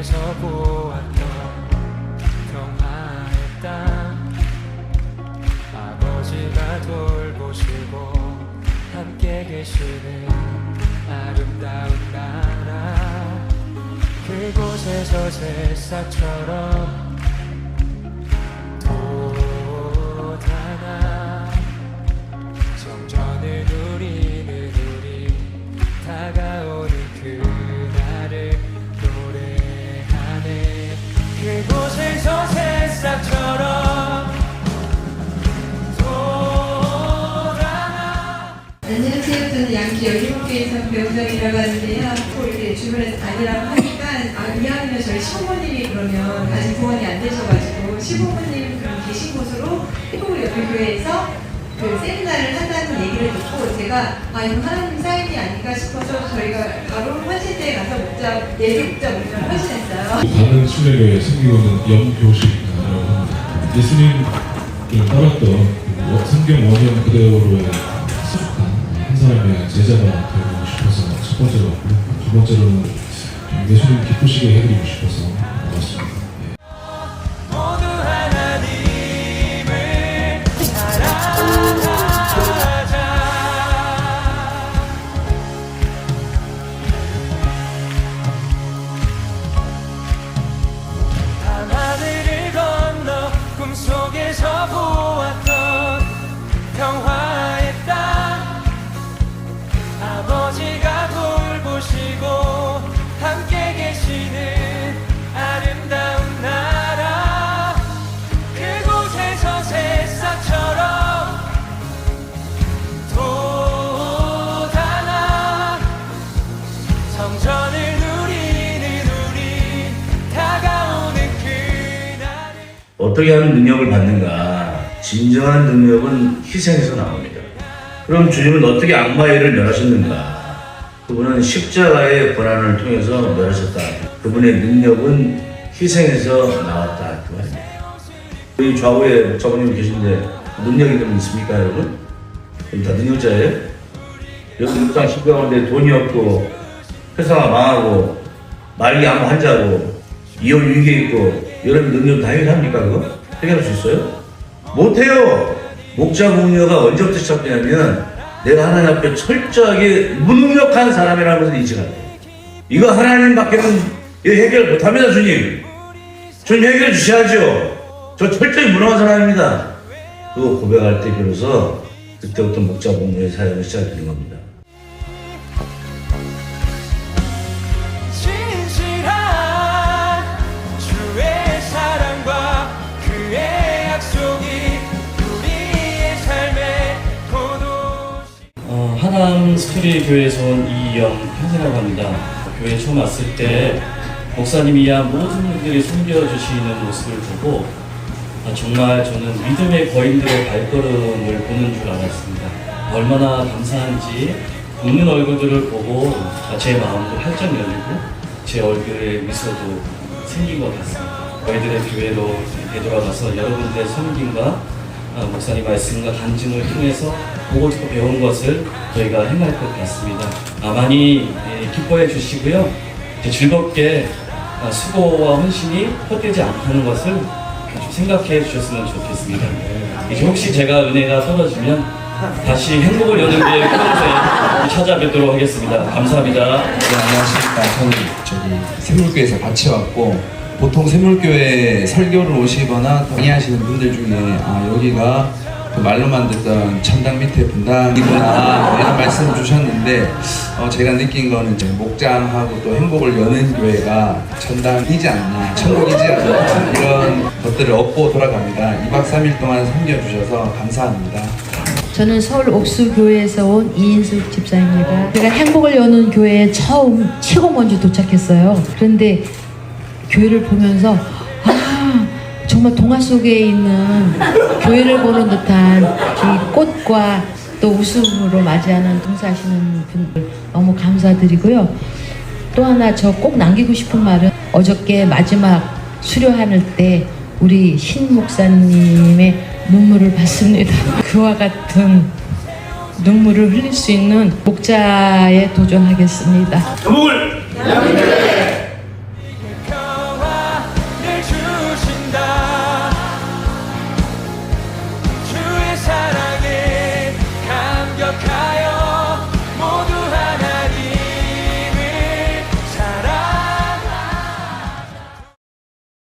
하늘에서 보았던 평화의 땅 아버지가 돌보시고 함께 계시는 아름다운 나라. 그곳에서 새싹처럼 열린교회에서 배우정이라고 하는데요. 또 이렇게 주변에서 다니라고 하니까 아, 이왕이면 저희 시부모님이 그러면 아직 구원이 안 되셔가지고 시부모님 그럼 계신 곳으로 희곡을 옆에 교회에서 그 세미나를 한다는 얘기를 듣고 제가 아 이거 하나님 사인이 아닌가 싶어서 저희가 바로 헌신대에 가서 목자 예비 목자 목자를 헌신했어요. 다른 순례교회 섬기고는 영교식이라고 합니다. 예수님을 따랐던 그 성경 원형 그대로의 사람의 제자가 되고 싶어서 첫 번째로 왔고요. 두 번째로는 예수님 기쁘시게 해드리고 싶어서 어떻게 하면 능력을 받는가? 진정한 능력은 희생에서 나옵니다. 그럼 주님은 어떻게 악마의 일을 멸하셨는가? 그분은 십자가의 고난을 통해서 멸하셨다. 그분의 능력은 희생에서 나왔다. 그 말입니다. 이 좌우에 목사님이 계신데 능력이 좀 있습니까, 여러분? 다 능력자예요? 여기 묵상 십가가운데 돈이 없고 회사가 망하고 말기 암 환자고 이혼 위기에 있고 여러분 능력 다 해결합니까 그거? 해결할 수 있어요? 못해요! 목자 공녀가 언제부터 시작되냐면 내가 하나님 앞에 철저하게 무능력한 사람이라는 것을 돼 이거 하나님밖에는 해결 못합니다 주님. 주님 해결해 주셔야죠. 저 철저히 무능한 사람입니다. 그거 고백할 때 비로소 그때부터 목자 공녀의 사역을 시작되는 겁니다 스토리 교회에서 온 이영 형사라고 합니다. 교회 처음 왔을 때 목사님이야 모든 분들이 섬겨주시는 모습을 보고 아, 정말 저는 믿음의 거인들의 발걸음을 보는 줄 알았습니다. 얼마나 감사한지 웃는 얼굴들을 보고 아, 제 마음도 활짝 열리고 제 얼굴에 미소도 생긴 것 같습니다. 저희들의 교회로 되돌아가서 여러분들의 섬김과 아, 목사님 말씀과 간증을 통해서 보고 듣고 배운 것을 저희가 행할 것 같습니다. 아, 많이 예, 기뻐해 주시고요. 즐겁게 아, 수고와 헌신이 헛되지 않다는 것을 좀 생각해 주셨으면 좋겠습니다. 이제 혹시 제가 은혜가 떨어지면 다시 행복을 여는 게 프로그램에 찾아뵙도록 하겠습니다. 감사합니다. 네, 안녕하십니까. 저는 저기 샘물교회에서 같이 왔고 보통 샘물교회 설교를 오시거나 강의하시는 분들 중에 아 여기가 그 말로만 듣던 천당 밑에 분당이구나 이런 말씀을 주셨는데 어, 제가 느낀 거는 이제 목장하고 또 행복을 여는 교회가 천당이지 않나 천국이지 않나 이런 것들을 얻고 돌아갑니다. 2박 3일 동안 섬겨주셔서 감사합니다. 저는 서울 옥수교회에서 온 이인숙 집사입니다. 제가 행복을 여는 교회에 처음 최고 먼저 도착했어요. 그런데 교회를 보면서 아 정말 동화 속에 있는 교회를 보는 듯한 이 꽃과 또 웃음으로 맞이하는 동사하시는 분들 너무 감사드리고요. 또 하나 저 꼭 남기고 싶은 말은 어저께 마지막 수료하는 때 우리 신 목사님의 눈물을 봤습니다. 그와 같은 눈물을 흘릴 수 있는 목자에 도전하겠습니다. 두목을